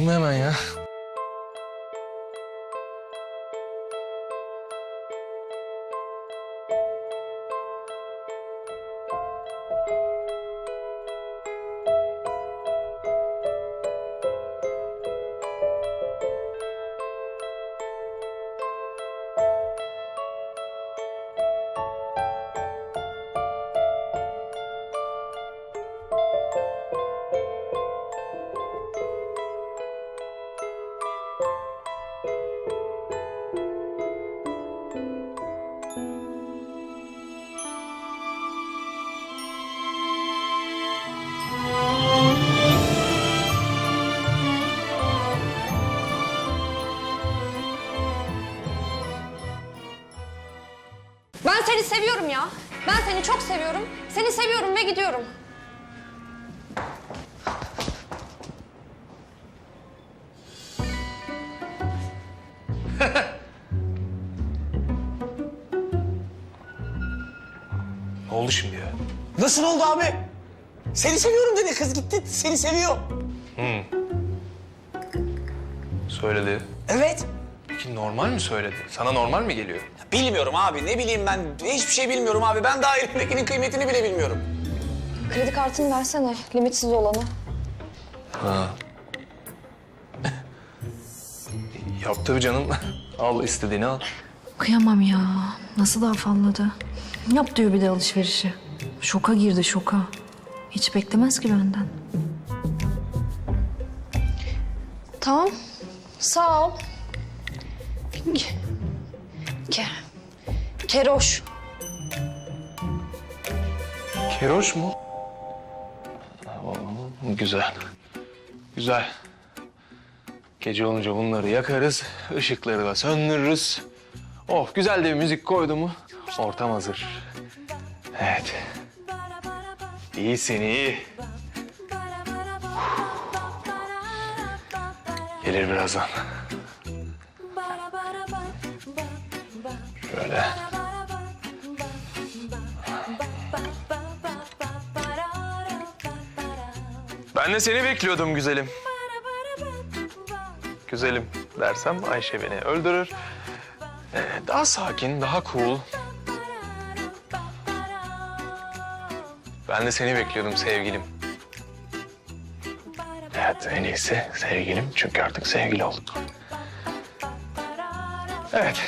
Vurdun mu hemen ya? Ben seni seviyorum ya. Ben seni çok seviyorum. Seni seviyorum ve gidiyorum. Ne oldu şimdi ya? Nasıl oldu abi? Seni seviyorum dedi kız gitti seni seviyor. Söyledi. Evet. Peki normal mi söyledi? Sana normal mi geliyor? Bilmiyorum abi ne bileyim ben hiçbir şey bilmiyorum abi. Ben daha elimdekinin kıymetini bile bilmiyorum. Kredi kartını versene. Limitsiz olanı. Yap tabii canım. al istediğini al. Kıyamam ya. Nasıl da afalladı. Yap diyor bir de alışverişi. Şoka girdi şoka. Hiç beklemez ki benden. Tamam. Sağ ol. Ke Keroş. Keroş mu? Oo, güzel. Güzel. Gece olunca bunları yakarız, ışıkları da söndürürüz. Oh, güzel de bir müzik koydu mu ortam hazır. Evet. İyisin iyi. Gelir birazdan. Şöyle. Ben de seni bekliyordum güzelim. Güzelim dersem Ayşe beni öldürür. Ee, daha sakin, daha cool. Ben de seni bekliyordum sevgilim. Evet en iyisi sevgilim çünkü artık sevgili olduk. Evet.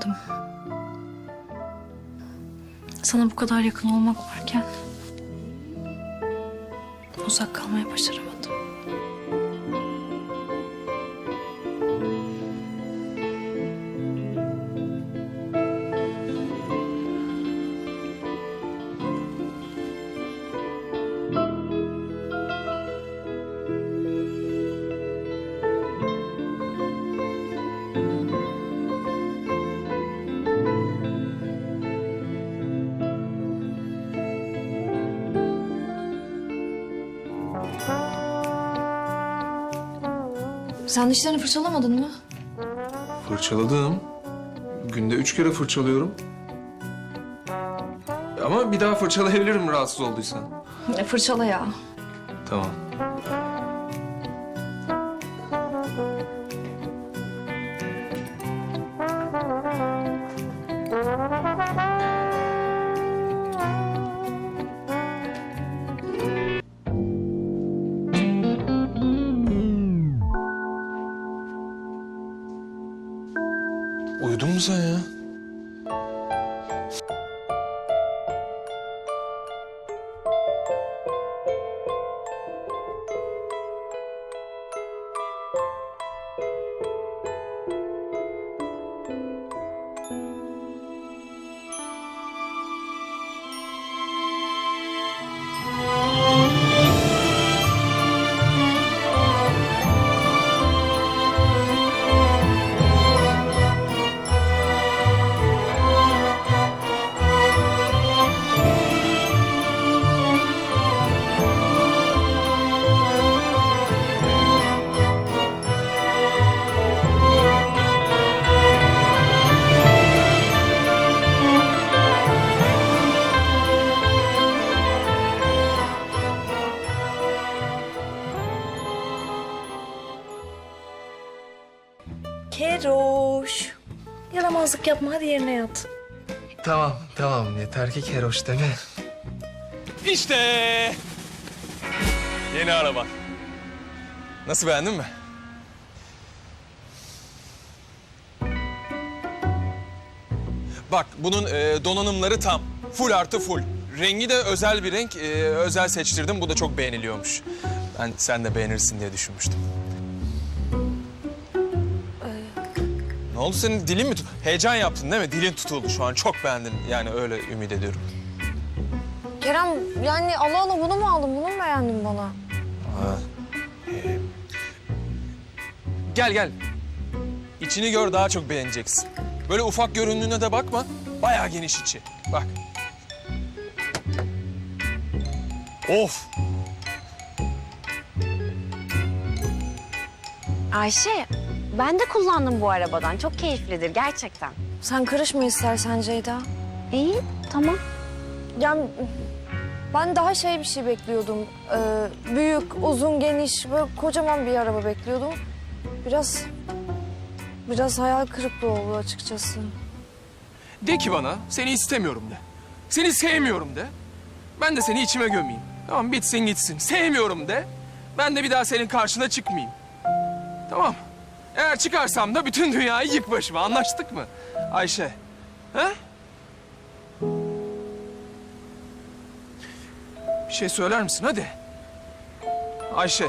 Dayanamadım. Sana bu kadar yakın olmak varken uzak kalmaya başaramadım. Sen dişlerini fırçalamadın mı? Fırçaladım. Günde üç kere fırçalıyorum. Ama bir daha fırçalayabilirim rahatsız olduysan. E, fırçala ya. Tamam. Uyudun mu yapma hadi yerine yat. Tamam, tamam. Yeter ki keroş deme. İşte! Yeni araba. Nasıl beğendin mi? Bak bunun e, donanımları tam. Full artı full. Rengi de özel bir renk. e, özel seçtirdim. Bu da çok beğeniliyormuş. Ben sen de beğenirsin diye düşünmüştüm. Oldu senin dilin mi tut? Heyecan yaptın değil mi? Dilin tutuldu şu an. Çok beğendin. Yani öyle ümit ediyorum. Kerem yani Allah Allah bunu mu aldın? Bunu mu beğendin bana? Gel gel. İçini gör daha çok beğeneceksin. Böyle ufak göründüğüne de bakma. Bayağı geniş içi. Bak. Of. Ayşe, ben de kullandım bu arabadan. Çok keyiflidir gerçekten. Sen karışma istersen Ceyda. İyi, tamam. Yani ben daha şey bir şey bekliyordum. Ee, büyük, uzun, geniş, böyle kocaman bir araba bekliyordum. Biraz, biraz hayal kırıklığı oldu açıkçası. De ki bana seni istemiyorum de. Seni sevmiyorum de. Ben de seni içime gömeyim. Tamam bitsin gitsin. Sevmiyorum de. Ben de bir daha senin karşına çıkmayayım. Tamam. Eğer çıkarsam da bütün dünyayı yık başıma. Anlaştık mı? Ayşe. He? Bir şey söyler misin? Hadi. Ayşe.